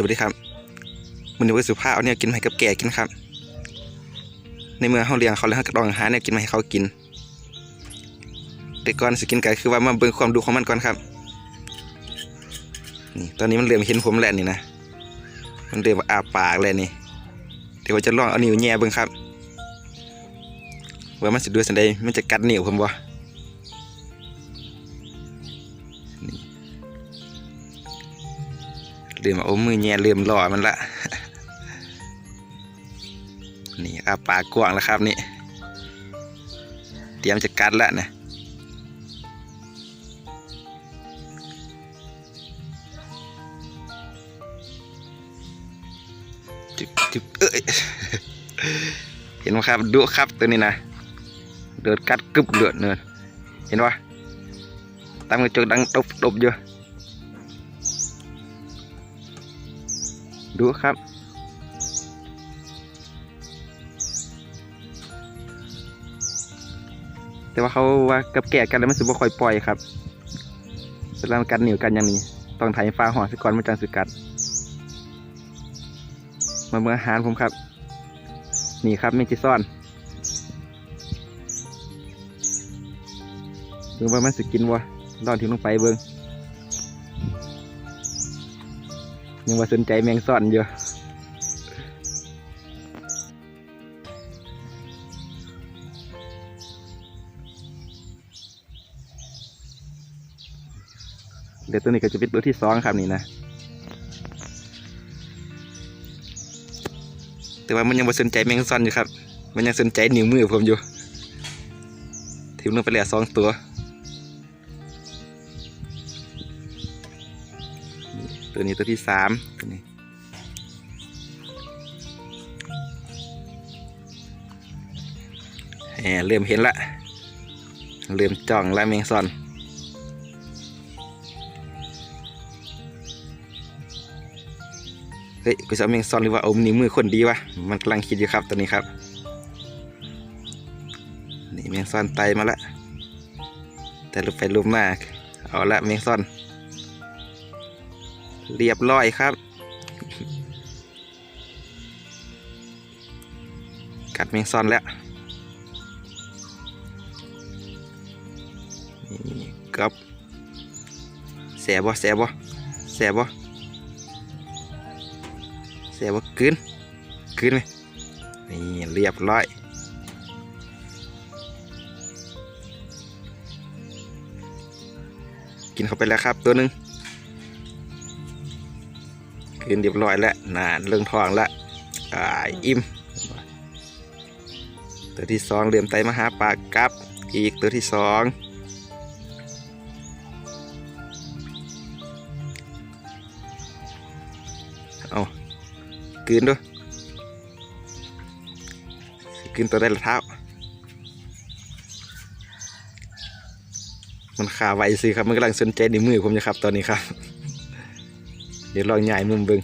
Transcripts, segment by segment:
สวัสดีครับมันนี้ว่าสุภาพเอาเนี่ยกินให้กับแก่กินครับ ในเมื่อเขาเลี้ยงเขาแล้วเขาก็ต้องหาเนี่ยกินมาให้เขากิน แต่ก่อนสกินไก่คือว่ามาเบิ่งความดูของมันก่อนครับนี่ตอนนี้มันเริ่มเห็นผมแล้วนี่นะมันเริ่มอาปากแล้วนี่เดี๋ยวว่าจะลองเอานิ้วแย่เบิ่งครับว่ามันสิดูสันใดมันจะกัดนิ้วผมบ่ เริ่มเอามือแย่เริ่มหล่อมันละ นี่อาปากกว้างแล้วครับนี่ เตรียมจะกัดแล้วนะจุบจุบเอ้ย เห็นไหมครับดุครับตัวนี้นะเดือดกัดกึบเลือดเนินเห็นปะตามกระจกดังตบตบอยู่ ดูครับ แต่ว่าเขาว่ากับแก่กันแล้วมันสิบ่ค่อยปล่อยครับเวลามันกัดเหนียวกันอย่างนี้ ต้องไถฟ้าหอสก่อนมันจังสิกัด มาเมื่ออาหารผมครับ นี่ครับเมจิซ่อนเบิ่งว่ามันสิกินวะรอดทิ้งลงไปเบิ่ง ยังว่าสนใจแมงซ่อนอยู่เดี๋ยวตัวนี้ก็จะเป็นตัวที่สองครับนี่นะ แต่ว่ามันยังไม่สนใจแมงซอนอยู่ครับ มันยังสนใจนิ้วมือผมอยู่ทิ้งลงไปแล้วสองตัว ตัวนี้ตัวที่สามตัวนี้แหมเริ่มเห็นละ เริ่มจ้องแล้วแมงซอนเฮ้ยกูจะเอาแมงซอนหรือว่าเอานิ้วมือคนดีวะมันกำลังคิดอยู่ครับตอนนี้ครับ นี่แมงซอนไตมาละแต่ลุกไปลุกมากเอาละแมงซอน เรียบร้อยครับ กัดแมงซอนแล้วนี่กับแสบบ่แสบบ่แสบบ่เสียบ่กืนกืนไหมนี่เรียบร้อยกินเข้าไปแล้วครับตัวหนึ่ง กลืนเรียบร้อยแล้วนานเรื่องทองแล้วอ่าอิ่มตัวที่สองเรียมไตมหาปลากกับอีกตัวที่สองเอากืนด้วยกืนตัวได้ละเท้า มันขาไวสิครับ มันกำลังสนใจในมือผมนะครับตอนนี้ครับ ดี๋ยวลองใหญ่มุมบิง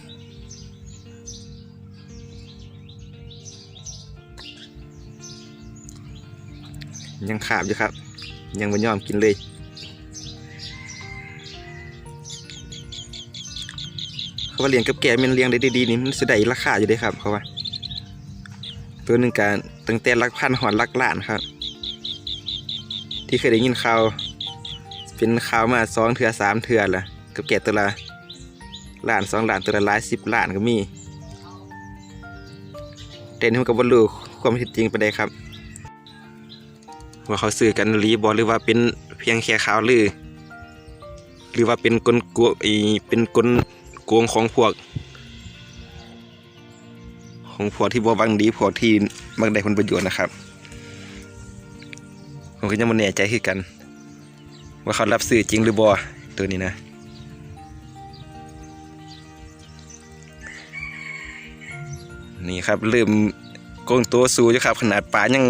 ยังขาบอยู่ครับ ยังไม่ยอมกินเลยเขาว่าเลี้ยงกับแกมันเลี้ยงได้ดีๆนี่มันจะได้ราคาอยู่ด้ครับเขาว่าตัวหนึ่งการตั้งแต่หลักพันหอนหลักล้านครับ ที่เคยได้ยินข่าวเป็นข่าวมาสองเถื่อสามเถื่อละกับแกตัวละ ล้านสองล้านตัวละหลายสิบล้านก็มีแต่นี่ผมก็บ่รู้ความท็จจริงไปได้ครับ ว่าเขาซื้อกันรีบอหรือว่าเป็นเพียงแค่ข่าวลือ หรือว่าเป็นกลกวอีเป็นกลโกงของพวก ของพวกที่บ่บังดีพวกที่บังได้ผลประโยชน์นะครับผมก็ยังไม่แน่ใจคือกัน ว่าเขารับซื้อจริงหรือบ่ตัวนี้นะ นี่ครับเริ่มโกงตัวสูอยู่ครับขนาดปลายัง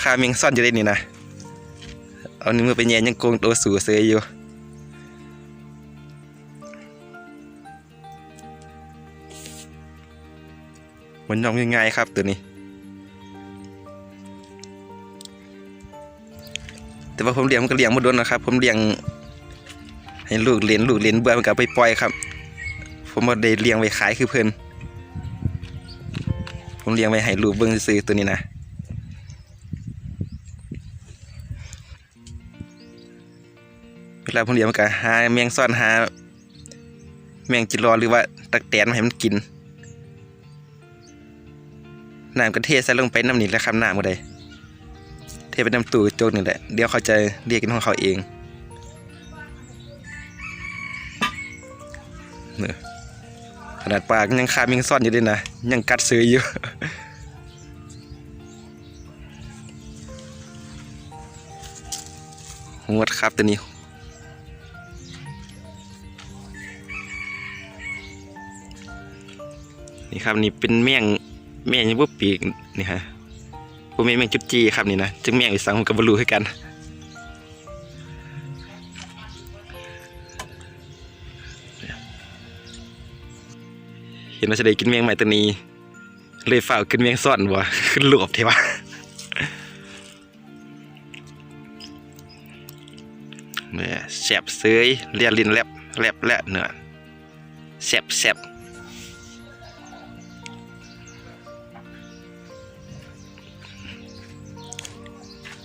คาเมงซ่อนอยู่ได้นี่นะเอานิ้วมือไปแย่ยังโกงตัวสูเสยอยู่มันยอมง่ายๆครับตัวนี้ แต่ว่าผมเลี้ยงมันก็เลี้ยงมาโดนนะครับ ผมเลี้ยง ให้ลูกเลี้ยงลูกเลี้ยงเบื่อมันก็ไปปล่อยครับ ผมมบ่ได้เลี้ยงไว้ขายคือเพิ่น ผมเลี้ยงไว้ให้ลูกเบิ่งซื่อตัวนี้นะเวลาผมเลี้ยงมันก็หาแมงซ่อนหา แมงจิรอหรือว่าตักแตนมาให้มันกินน้ำก็เทใส่ลงไปน้ำนี่แหละครับน้ำก็ได้เทไปน้ำตู้โจกนี่แหละเดี๋ยวเขาจะเรียกกินของเขาเองเนี่ย ขนาดปากยังคาบยังซ่อนอยู่ด้วยนะยังกัดซื้ออยู่หวดครับตัวนี้นี่ครับนี่เป็นแมงแมงยังบ่ปีกนี่ฮะผมเป็นแมงจุดจีครับนี่นะจึงแมงอีสังผมกับบรูให้กัน เห็นว่าจะได้กินแมงใหม่ตัวนี้ เลยฝ่ากกินแมงซ่อนบ่ขึ้นหลวบเทวะเนี่ยแสบเสยเลียลินแลบแลบและเนื้อแสบแสบ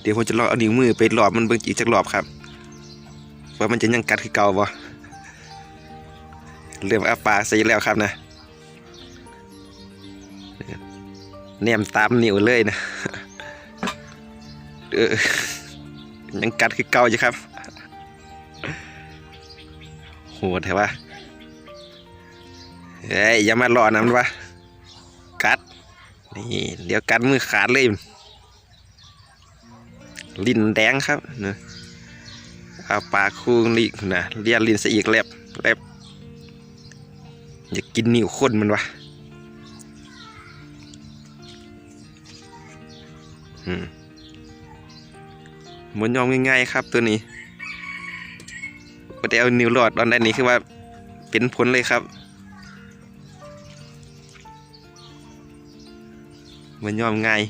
เดี๋ยวผมจะลองเอานิ้วมือไปหลอบมันเบิ่งอีกจักรอบครับ ว่ามันจะยังกัดคือเก่าบ่เริ่มอาปากใส่แล้วครับนะ แนมตามนิ้วเลยนะเออยังกัดคือเก่าอยู่ครับโหดแท้ว่าเฮ้ยอย่ามาหลอนะมันวะกัดนี่เดี๋ยวกัดมือขาดเลยลิ้นแดงครับนะเอาปากคูนี่นะเลียนลิ้นซะอีกแลบแลบอยากกินนิ้วคนมันวะ มันยอมง่ายๆครับตัวนี้ก็ได้เอานิ้วหลอดตอนด้านนี้คือว่าเป็นผลเลยครับมันยอมง่าย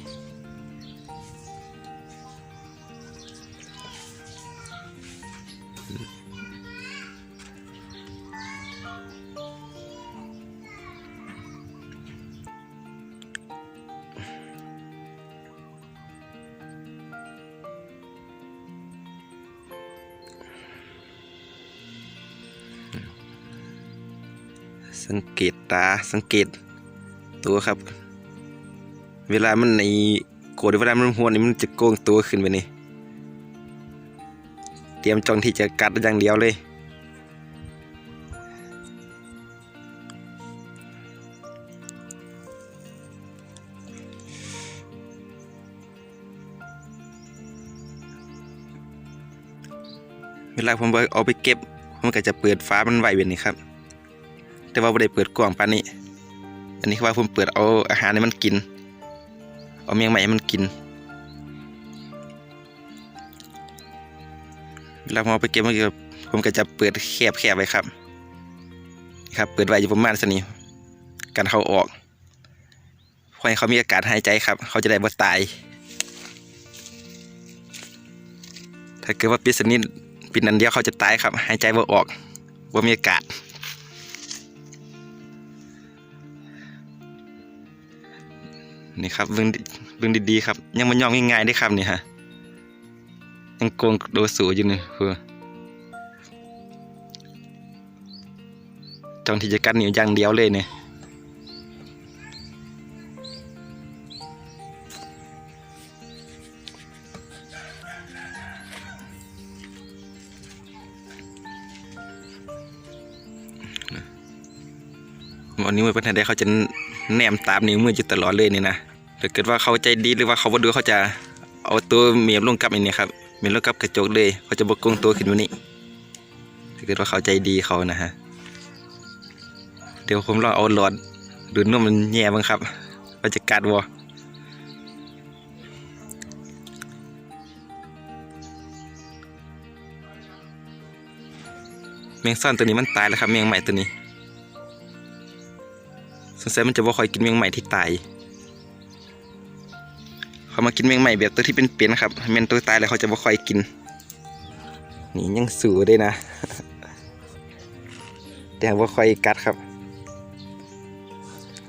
สังเกตตาสังเกตตัวครับ เวลามันในโกรธเวลามันหัวนี่มันจะโกงตัวขึ้นไปนี่เตรียมจองที่จะกัดอย่างเดียวเลย เวลาผมเอาไปเก็บผมก็จะเปิดฟ้ามันไวแบบนี้ครับ แต่ว่าไม่ได้เปิดกว้างปานนี้ อันนี้คือว่าผมเปิดเอาอาหารให้มันกิน เอาเมียงใหม่ให้มันกิน เวลาผมเอาไปเก็บมันก็ผมก็จะเปิดแคบแคบๆไว้ครับครับ เปิดไว้อยู่ประมาณสนี้กันเขาออกเพื่อให้เขามีอากาศหายใจครับ เขาจะได้บ่ตาย ถ้าเกิดว่าปิดสนิทปิดนันเดียวเขาจะตายครับ หายใจบ่ออกว่ามีอากาศ นี่ครับเบิ่งเบิ่งดีๆครับ ยังมันยองง่ายๆได้ครับนี่ฮะยังโกงโดสูอยู่นี่คือจองที่จะกัดนิ้วอย่างเดียวเลยเนี่ย วันนี้มือเป็นไงได้เขาจะแนมตามนิ้วมืออยู่ตลอดเลยนี่นะถ้าเกิดว่าเขาใจดีหรือว่าเขาบ่ดูเขาจะเอาตัวเมียลงกับอันนี้ครับเมียลงกับกระจกเลยเขาจะบกงตัวขึ้นมานี่ถ้าเกิดว่าเขาใจดีเขานะฮะเดี๋ยวผมลองเอาหลอดดูดนมมันแย่บ้างครับว่าจะกัดวอแมงซ่อนตัวนี้มันตายแล้วครับแมงใหม่ตัวนี้ สงสัยมันจะบ่าคอยกินแมงใหม่ที่ตายเขามากินแมงใหม่แบบตัวที่เป็นเป็นครับแมนตัวตายแล้วเขาจะบ่าคอยกิน นี่ยังสูได้นะ แต่บ่าคอยกัดครับ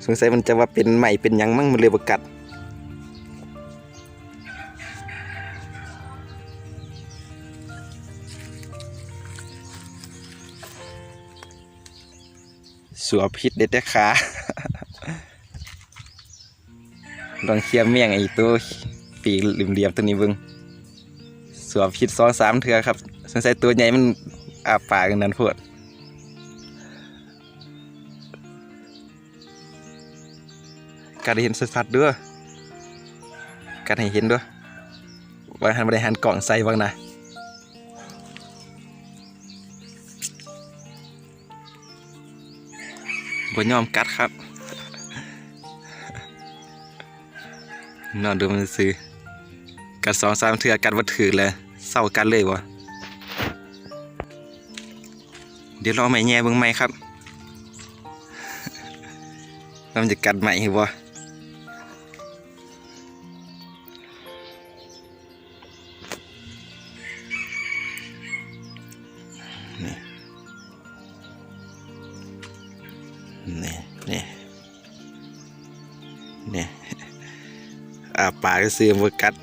สงสัยมันจะว่าเป็นใหม่เป็นยังมั่งมันเลยบกัดสัวพิษเด็ดแต่ขา ลองเคียร์เมี่ยงไอ้ตัวปีกเหลี่ยมๆตัวนี้เบิ่งสัวพิษสองสามเทือครับสงสัยตัวใหญ่มันอาปากันนั้นโพดการได้เห็นสัดๆด้วยการให้เห็นด้วยวางหันบริหารกล่องใส่บ้างนะบ่ยอมกัดครับ นอนดูมันซื้อกัดสองสามเทือกัดวัดถือเลยเศร้ากันเลยวะเดี๋ยวรอใหม่แง่เบิ้งใหม่ครับว่ามันจะกัดใหม่เหรอ กก็ซื้อมากัด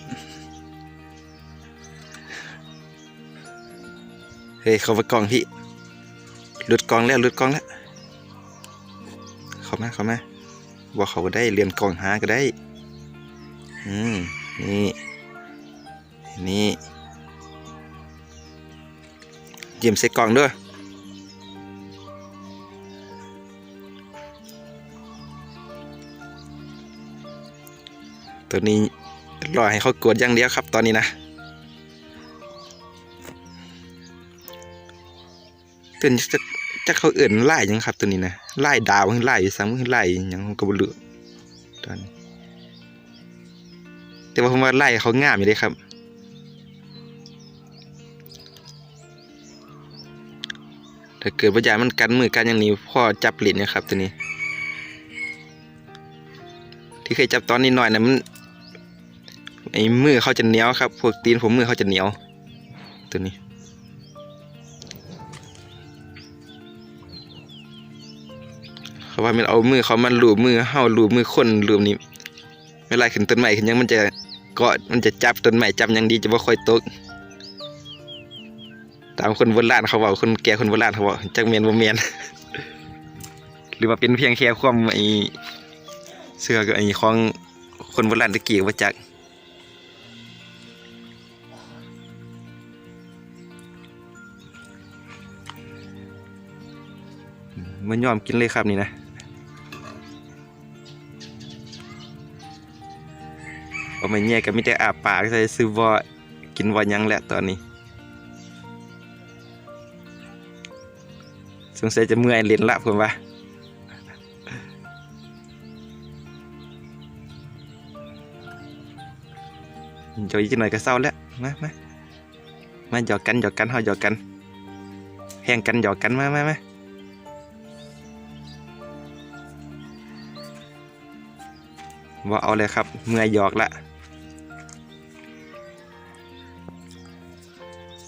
เฮ้ย เขาไปกองพี่หลุดกองแล้วหลุดกองแล้ว เขามาเขามาบอกเขาก็ได้เรียนกองหาก็ได้ อืม นี่ นี่เยี่ยมใส่กองด้วยตัวนี้ รอให้เขากดอย่างเดียวครับ ตอนนี้นะตัวนี้จะจะเขาเอื่นไล่ยังครับ ตัวนี้นะไล่ดาวขึ้นไล่ซ้ำขึ้นไล่ยังผมก็บ่รู้ตอนนี้แต่ว่าผมว่าไล่เขางามอยู่เด้ครับถ้าเกิดปัญญามันกันมือกันอย่างนี้พ่อจับเหรียญนะครับตัวนี้ ที่เคยจับตอนนี้หน่อยนะมัน ไอ้มือเขาจะเหนียวครับ พวกตีนผมมือเขาจะเหนียว ตัวนี้ เขาว่ามันเอามือเขามันลูบมือเห่าลูบมือคนลูบนี่เวลาขึ้นต้นไม้ขึ้นยังมันจะเกาะมันจะจับต้นไม้จับยังดีจะว่าค่อยตกตามคนโบราณเขาบอกคนแก่คนโบราณเขาบอกจักเมียนบ่เมียนหรือว่าเป็นเพียงแค่ความไอเสื้อกับไอของคนโบราณตะกี้ว่าจัก มันยอมกินเลยครับนี่นะพอไม่แย่ก็มีแต่อาปากใส่ซื้อวอกินวอยังแหละตอนนี้ สงสัยจะเมื่อยเล่นละผมว่าจอยอีกหน่อยก็เศร้าแล้วมามามาหยอกกันหยอกกันเฮาหยอกกัน แห่งกันหยอกกันมามามา ว่าเอาเลยครับ เมื่อยหยอกละ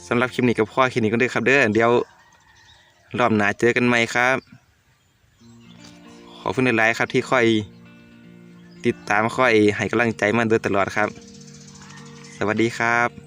สำหรับคลิปนี้กับพ่อคลิปนี้ก็ได้ครับเด้อเดี๋ยวรอบหน้าเจอกันใหม่ครับ ขอบคุณหลายๆครับที่คอยติดตามคอยให้กำลังใจมาโดยตลอดครับ สวัสดีครับ